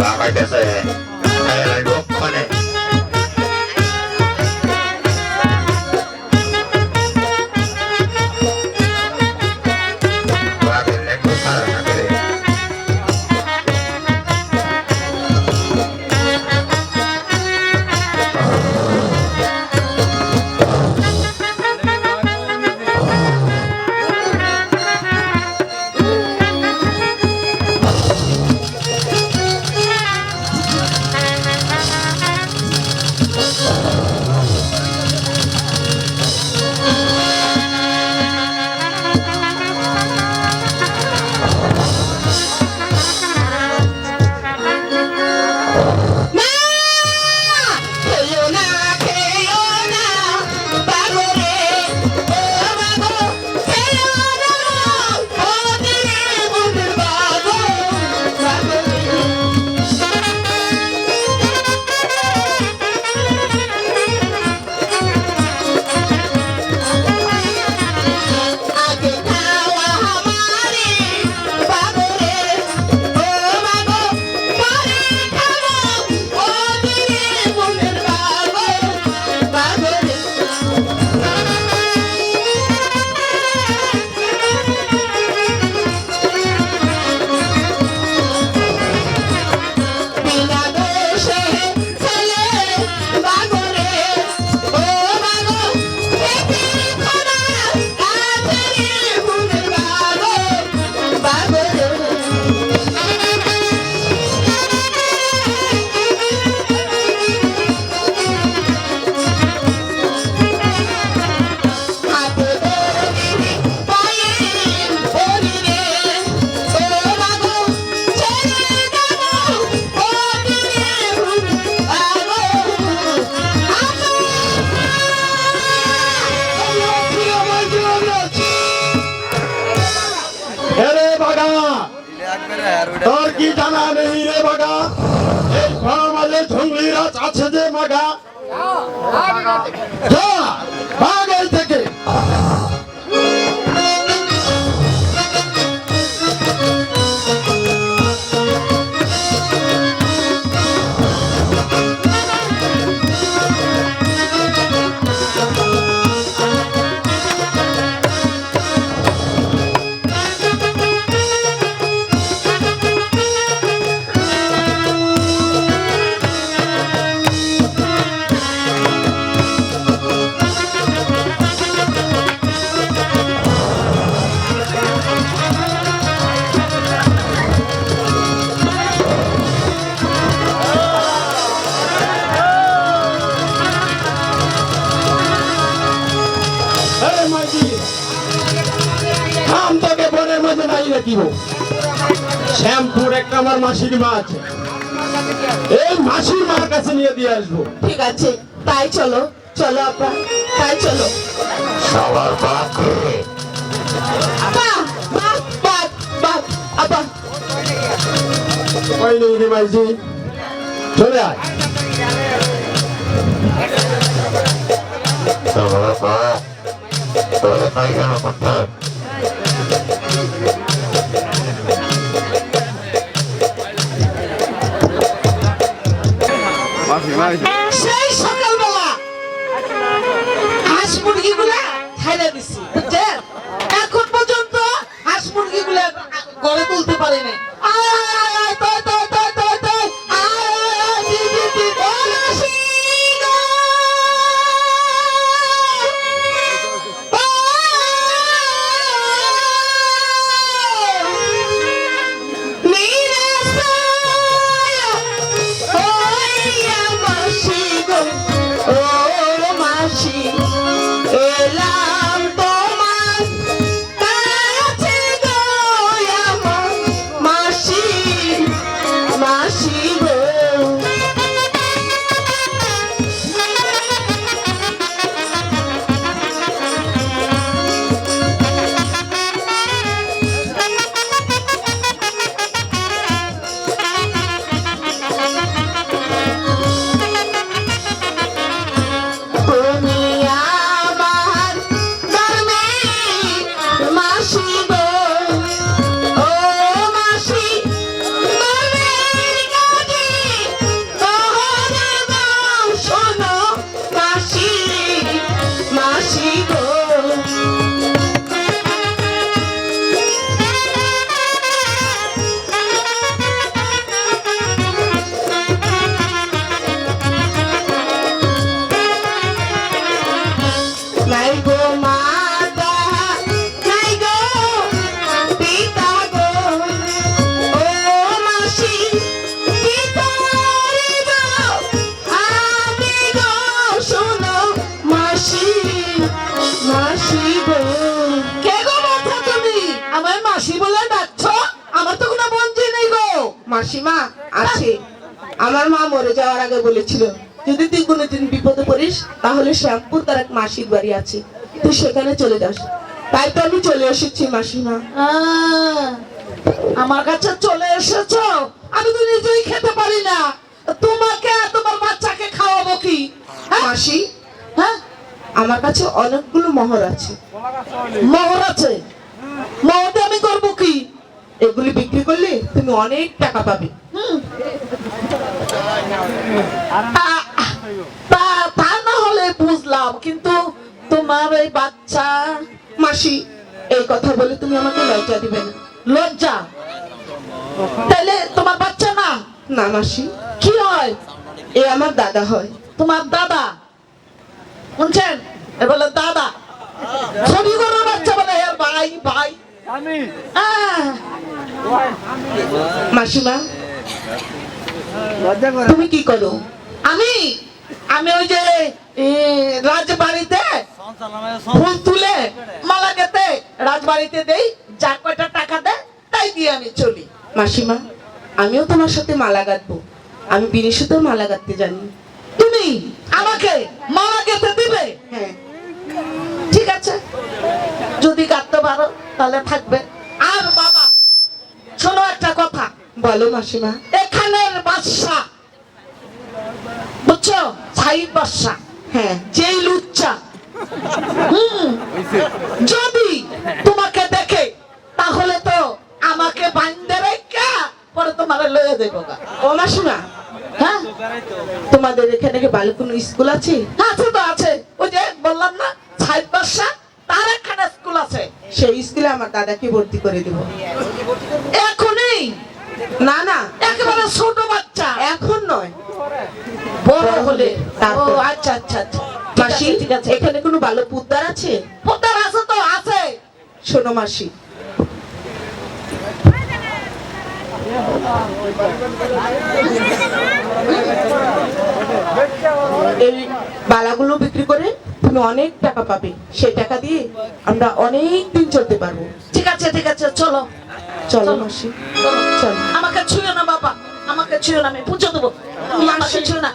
লাগাইতেছে এই তোর কি জানা নেই রে বাগা? এই মাঝে ঝুংলি রাজ আছে যে মাগা? যা, মধ্যে শ্যামপুর একটা আমার মাসির মা আছে। এই মাসির মার কাছে নিয়ে দিয়ে আসব। ঠিক আছে তাই চলো চলো আপা তাই চলো। সবার বাপ আপা বাপ বাপ বাপ আপা। ওই মাইজি? চলে আয়। সবার বাপ তোর পায়খানা করতে সেই সকালবেলা হাঁস এখন পর্যন্ত হাঁস মুরগিগুলা গড়ে তুলতে পারেনি মাসিমা আছে। আমার মা মরে যাওয়ার আগে বলেছিল যদি তুই কোনোদিন বিপদে পড়িস তাহলে শ্যামপুর তার এক মাসির বাড়ি আছে। তুই সেখানে চলে যাস। তাই তো আমি চলে এসেছি মাসিমা। আমার কাছে চলে এসেছ? আমি তো নিজেই খেতে পারি না। তোমাকে আর তোমার বাচ্চাকে খাওয়াবো কি? হ্যাঁ? মাসি হ্যাঁ? আমার কাছে অনেকগুলো মোহর আছে। মোহর আছে মোহরটা আমি করব কি এগুলি বিক্রি করলে তুমি অনেক টাকা পাবে। তা তা না হলে বুঝলাম কিন্তু তোমার ওই বাচ্চা মাসি এই কথা বলে তুমি আমাকে লজ্জা দিবে না। লজ্জা? তাইলে তোমার বাচ্চা না? না মাসি। কি হয়? এ আমার দাদা হয়। তোমার দাদা? শুনছেন? এ বলে দাদা। ছবি করার বাচ্চা বলে ভাই ভাই। আহ, মাসিমা তুমি কি করো? আমি আমি ওই যে রাজবাড়িতে ফুল তুলে মালা গেতে রাজবাড়িতে দেই, যা কয়টা টাকা দেয়, তাই দিয়ে আমি চলি। মাসিমা, আমিও তোমার সাথে মালা গাঁথবো। আমি বিনিশুতেও মালা গাঁথতে জানি। তুমি আমাকে মালা গেতে দিবে? হ্যাঁ। ঠিক আছে। যদি কাটতে পারো, তাহলে থাকবে। শোনো একটা কথা। বলো মাসিমা। এখানের বাদশা বুঝছ? সাইদ বাদশা। হ্যাঁ। যেই লুচ্চা। হুম। যদি তোমাকে দেখে তাহলে তো আমাকে বান্ধে রেখা পরে তোমার লয়ে দেবো। ও মাসিমা। হ্যাঁ? তোমাদের এখানে কি ভালো কোনো স্কুল আছে? আছে তো আছে। ওই যে বললাম না সাইদ বাদশা তার একখানা স্কুল আছে। সেই স্কুলে আমার দাদাকে ভর্তি করে দেব। এখনই? না না। একেবারে ছোট বাচ্চা। এখন নয়। বড় হলে। ও আচ্ছা আচ্ছা আচ্ছা। মাসি ঠিক আছে। এখানে কোনো ভালো পুদ্দার আছে? পোতার আছে তো আছে। শোনো মাসি। এই বালাগুলো বিক্রি করে তুমি অনেক টাকা পাবে। সেই টাকা দিয়ে আমরা অনেক দিন চলতে পারব। ঠিক আছে ঠিক আছে চলো। চলো। মাসি। চলো। আমাকে ছুঁয়ো না বাবা। আমাকে ছুঁয়ো না আমি পুজো দেবো। তুমি আমাকে। ছুঁয়ো না।